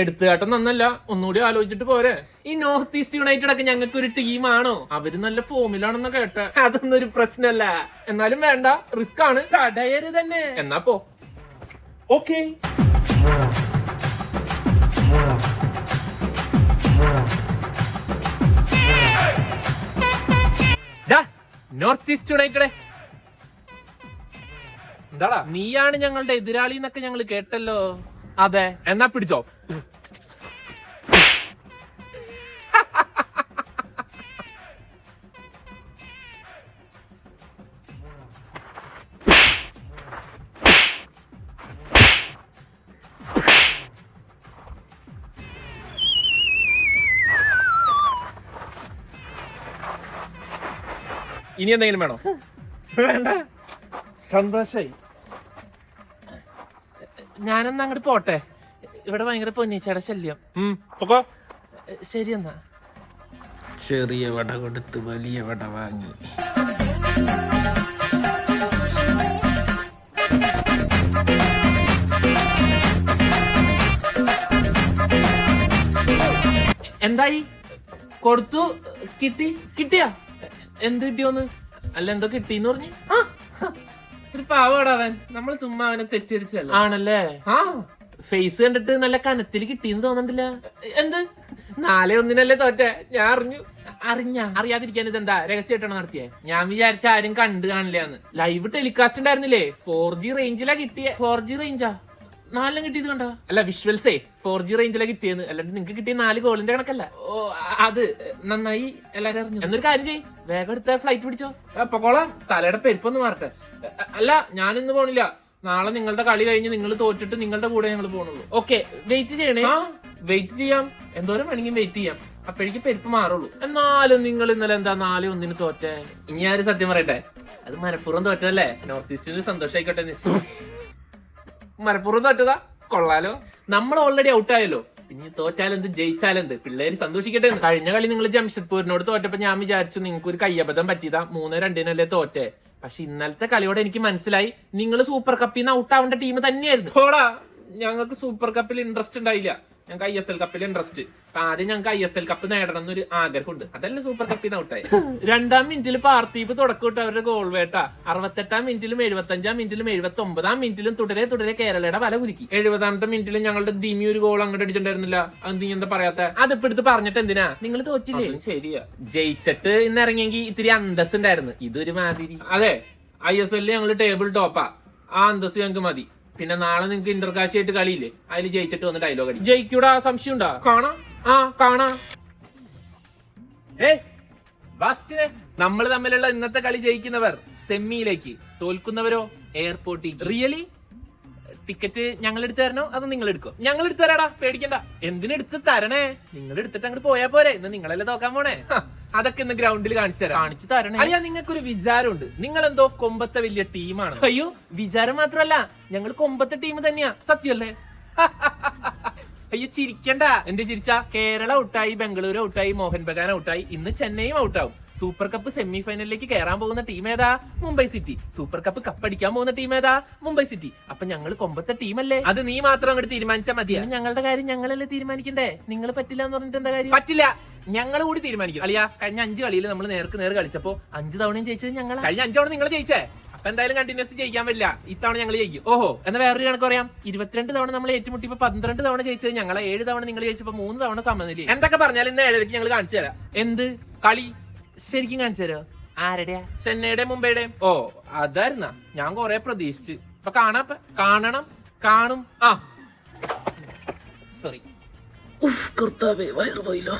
എടുത്തുകാട്ടം നന്നല്ല ഒന്നുകൂടി ആലോചിച്ചിട്ട് പോരെ. ഈ നോർത്ത് ഈസ്റ്റ് യുണൈറ്റഡ് ഒക്കെ ഞങ്ങൾക്ക് ഒരു ടീമാണോ? അവർ നല്ല ഫോമിലാണെന്ന് കേട്ട. അതൊന്നും ഒരു പ്രശ്നമല്ല എന്നാലും വേണ്ട റിസ്ക് ആണ്. തടയര് തന്നെ എന്നാ പോ. Okay North East United. എന്താടാ നീയാണ് ഞങ്ങളുടെ എതിരാളി എന്നൊക്കെ ഞങ്ങൾ കേട്ടല്ലോ. അതെ. എന്നാ പിടിച്ചോ. ഇനി എന്തെങ്കിലും വേണോ? വേണ്ട. സന്തോഷായി. ഞാനെന്നാ അങ്ങോട്ട് പോട്ടെ. ഇവിടെ ഭയങ്കര പൊന്നീച്ചയുടെ ശല്യം. പൊക്കോ. ശരി എന്നാ. ചെറിയ വട കൊടുത്ത് വലിയ വട വാങ്ങി. എന്തായി? കൊടുത്തു? കിട്ടി? കിട്ടിയാ? എന്ത് കിട്ടിയോന്ന്? അല്ല എന്തോ കിട്ടിന്ന് പറഞ്ഞു? ആ, പാവാടാ അവൻ. നമ്മൾ ചുമ്മാ അവനെ തെറ്റിദ്ധരിച്ചല്ല ആണല്ലേ? ആ. ഫേസ് കണ്ടിട്ട് നല്ല കനത്തിൽ കിട്ടിയെന്ന് തോന്നണ്ടില്ല? എന്ത്? നാലേ ഒന്നിനല്ലേ തോറ്റെ? ഞാൻ അറിഞ്ഞു. അറിഞ്ഞ? അറിയാതിരിക്കാൻ ഇതെന്താ? രഹസ്യമായിട്ടാണ് നടത്തിയേ? ഞാൻ വിചാരിച്ച ആരും കണ്ടു കാണില്ലാന്ന് ലൈവ് ടെലികാസ്റ്റ് ഉണ്ടായിരുന്നില്ലേ? ഫോർ ജി റേഞ്ചിലാ കിട്ടിയേ. ഫോർ ജി റേഞ്ചാ നാലെണ്ണം കിട്ടിയത് കണ്ടോ? അല്ല വിഷ്വൽസേ ഫോർ ജി റേഞ്ചിലാണ് കിട്ടിയത് അല്ലാണ്ട് നിങ്ങക്ക് കിട്ടിയ നാല് ഗോളിന്റെ കണക്കല്ല. ഓ അത് നന്നായി എല്ലാരും അറിഞ്ഞു. എന്നൊരു കാര്യം ചെയ് വേഗം എടുത്ത ഫ്ലൈറ്റ് പിടിച്ചോ. പൊക്കോളാം. തലയുടെ പെരുപ്പൊന്ന് മാറട്ടെ. അല്ല ഞാനിന്ന് പോണില്ല. നാളെ നിങ്ങളുടെ കളി കഴിഞ്ഞ് നിങ്ങൾ തോറ്റിട്ട് നിങ്ങളുടെ കൂടെ ഞങ്ങൾ പോണുള്ളൂ. ഓക്കെ വെയിറ്റ് ചെയ്യണേ. വെയിറ്റ് ചെയ്യാം. എന്തോരം വേണമെങ്കിലും വെയിറ്റ് ചെയ്യാം. അപ്പോഴേക്ക് പെരുപ്പ് മാറുള്ളൂ. എന്നാലും നിങ്ങൾ ഇന്നലെ എന്താ നാല് ഒന്നിന് തോറ്റേ? ഇനി ആര് സത്യം പറയട്ടെ? അത് മനഃപൂർവം തോറ്റല്ലേ നോർത്ത് ഈസ്റ്റിന് സന്തോഷമായിക്കോട്ടെ എന്ന്. വെച്ചു മലപ്പുറം തോറ്റതാ. കൊള്ളാലോ. നമ്മൾ ഓൾറെഡി ഔട്ടായല്ലോ പിന്നെ തോറ്റാലെന്ത് ജയിച്ചാലെന്ത്? പിള്ളേര് സന്തോഷിക്കട്ടെ. കഴിഞ്ഞ കളി നിങ്ങൾ ജംഷഡ്പൂരിനോട് തോറ്റപ്പോ ഞാൻ വിചാരിച്ചു നിങ്ങൾക്ക് ഒരു കയ്യബദ്ധം പറ്റിയതാ. മൂന്ന് രണ്ടിനല്ലേ തോറ്റേ. പക്ഷെ ഇന്നലത്തെ കളിയോടെ എനിക്ക് മനസ്സിലായി. നിങ്ങൾ സൂപ്പർ കപ്പിൽ നിന്ന് ഔട്ടാവേണ്ട ടീം തന്നെയായിരുന്നു. ഞങ്ങൾക്ക് സൂപ്പർ കപ്പിൽ ഇൻട്രസ്റ്റ് ഉണ്ടായില്ല. ഞങ്ങൾക്ക് ഐ എസ് എൽ കപ്പിൽ ഇൻട്രസ്റ്റ് അപ്പൊ ആദ്യം ഞങ്ങൾക്ക് ഐ എസ് എൽ കപ്പ് നേടണം എന്നൊരു ആഗ്രഹമുണ്ട്. അതല്ലേ സൂപ്പർ കപ്പിൽ നിന്ന് ഔട്ടായി. രണ്ടാം മിനിറ്റിൽ പാർത്തീപ് തുടക്കം അവരുടെ ഗോൾ വേട്ട അറുപത്തെട്ടാം മിനിറ്റിലും എഴുപത്തഞ്ചാം മിനിറ്റിലും എഴുപത്തി ഒമ്പതാം മിനിറ്റിലും തുടരെ തുടരെ കേരളയുടെ വല കുലുക്കി. എഴുപതാമത്തെ മിനിറ്റിലും ഞങ്ങളുടെ ദിമി ഒരു ഗോൾ അങ്ങോട്ട് അടിച്ചിട്ടുണ്ടായിരുന്നില്ല. അത് നീ എന്താ പറയാത്ത? അതിപ്പോ എടുത്ത് പറഞ്ഞിട്ട് എന്തിനാ? നിങ്ങൾ തോറ്റില്ലേ? ശരിയാ. ജയിച്ചിട്ട് ഇന്ന് ഇറങ്ങിയെങ്കിൽ ഇത്തിരി അന്തസ് ഉണ്ടായിരുന്നു ഇതൊരു മാതിരി. അതെ. ഐ എസ് എല്ലിൽ ഞങ്ങൾ ടേബിൾ ടോപ്പാ ആ. അന്തസ് ഞങ്ങൾക്ക് മതി. പിന്നെ നാളെ നിങ്ങൾക്ക് ഇന്റർകാശി ആയിട്ട് കളിയില്ലേ? അതിൽ ജയിച്ചിട്ട് വന്ന് ഡയലോഗ് അടി ജയിക്കൂടാ സംശയം ഉണ്ടാ കാണാം. ആ കാണാം. നമ്മൾ തമ്മിലുള്ള ഇന്നത്തെ കളി ജയിക്കുന്നവർ സെമ്മിയിലേക്ക് തോൽക്കുന്നവരോ? എയർപോർട്ടിൽ റിയലി ടിക്കറ്റ് ഞങ്ങൾ എടുത്തു തരണോ? അത് നിങ്ങൾ എടുക്കോ ഞങ്ങൾ എടുത്തു തരാടാ പേടിക്കണ്ട. എന്തിനെടുത്ത് തരണേ? നിങ്ങൾ എടുത്തിട്ട് അങ്ങോട്ട് പോയാ പോരെ. ഇന്ന് നിങ്ങളല്ലേ നോക്കാൻ പോണേ? അതൊക്കെ ഇന്ന് ഗ്രൗണ്ടിൽ കാണിച്ചു തരാം. കാണിച്ചു തരണേ. അല്ല നിങ്ങൾക്ക് ഒരു വിചാരമുണ്ട്. നിങ്ങൾ എന്തോ കൊമ്പത്തെ വലിയ ടീമാണ് അയ്യോ വിചാരം മാത്രല്ല ഞങ്ങൾ കൊമ്പത്തെ ടീം തന്നെയാ. സത്യല്ലേ അയ്യോ ചിരിക്കണ്ട. എന്ത് ചിരിച്ച? കേരള ഔട്ടായി ബംഗളൂരു ഔട്ടായി മോഹൻ ബഗാൻ ഔട്ടായി ഇന്ന് ചെന്നൈയും ഔട്ടാവും. സൂപ്പർ കപ്പ് സെമി ഫൈനലിലേക്ക് കയറാൻ പോകുന്ന ടീം ഏതാ? മുംബൈ സിറ്റി. സൂപ്പർ കപ്പ് കപ്പടിക്കാൻ പോകുന്ന ടീം ഏതാ? മുംബൈ സിറ്റി. അപ്പൊ ഞങ്ങൾ കൊമ്പത്തെ ടീമല്ലേ അത് നീ മാത്രം അങ്ങോട്ട് തീരുമാനിച്ചാൽ മതി ഞങ്ങളുടെ കാര്യം ഞങ്ങളല്ലേ തീരുമാനിക്കണ്ടേ? നിങ്ങൾ പറ്റില്ല എന്ന് പറഞ്ഞിട്ട് എന്താ കാര്യം? പറ്റില്ല. ഞങ്ങൾ കൂടി തീരുമാനിക്കും. അളിയാ കഴിഞ്ഞ അഞ്ച് കളിയിൽ നമ്മൾ നേർക്ക് നേർ കളിച്ചപ്പോ അഞ്ച് തവണയും ജയിച്ചത് ഞങ്ങൾ കഴിഞ്ഞ അഞ്ച് തവണ നിങ്ങൾ ജയിച്ചേ? അപ്പൊ എന്തായാലും കണ്ടിന്യൂസ് ജയിക്കാൻ പറ്റില്ല. ഇത്തവണ ഞങ്ങൾ ജയിക്കും. ഓഹോ എന്നാ വേറൊരു കണക്ക് പറയാം. ഇരുപത്തിരണ്ട് തവണ നമ്മൾ ഏറ്റുമുട്ടിയപ്പോ പന്ത്രണ്ട് തവണ ജയിച്ചത് ഞങ്ങളെ. ഏഴ് തവണ നിങ്ങൾ ജയിച്ചപ്പോ മൂന്ന് തവണ സമനില എന്തൊക്കെ പറഞ്ഞാലും ഇന്ന് ഏഴരയ്ക്ക് ഞങ്ങൾ കാണിച്ചു തരാം. എന്ത്? കളി? ശരിക്കും കാണിച്ചു തരോ ആരുടെയാ? ചെന്നൈയുടെ മുംബൈയുടെ. ഓ അതായിരുന്ന. ഞാൻ കൊറേ പ്രതീക്ഷിച്ച്. ഇപ്പൊ കാണാ. കാണണം കാണും. ആ. സോറി ഉഫ് കർത്താവേ വയറ് പോയില്ലോ